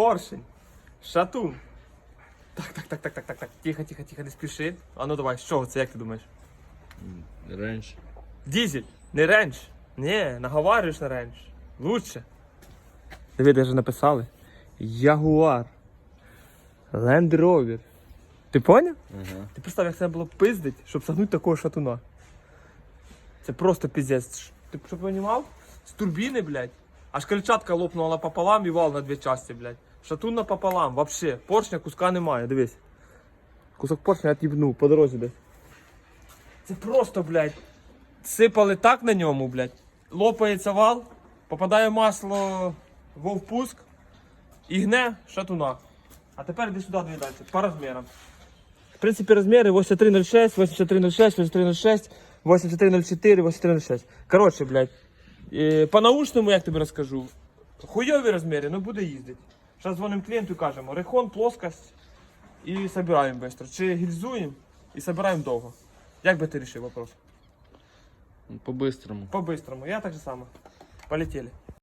поршень, шатун. Так, так, так, так, так, так, так. Тихо, тихо, тихо, не спіши. А ну давай, з чого це, як ти думаєш? Ренч. Дізель, не ренч. Ні, наговарюєш на ренч. Лучше. Диви, даже написали. Ягуар. Land Rover. Ти поняв? Ага. Ти представ, як це було пиздить, щоб сагнути такого шатуна. Це просто піздець. Ти б щоб розумів? З турбіни, блядь. Аж крильчатка лопнула пополам і вал на дві частини, блядь. Шатун напополам, вообще. Поршня куска немає, дивись. Кусок поршня от'їбнув по дорозі десь. Це просто, блядь. Сипали так на ньому, блядь. Лопається вал, попадає масло в впуск і гне шатуна. А тепер іди сюди дві далі, по розмірам. В принципі, розміри 8306, 8306, 8306, 8304, 8306. Коротше, блядь. Е, По наушному, як тобі розкажу, хуйові розміри, ну буде їздити. Зараз дзвонимо клієнту і кажемо, рехон, плоскость і збираємо швидко. Чи гільзуємо і збираємо довго. Як би ти вирішив вопрос? По-бистрому. По-бистрому. Я так же само. Полетели.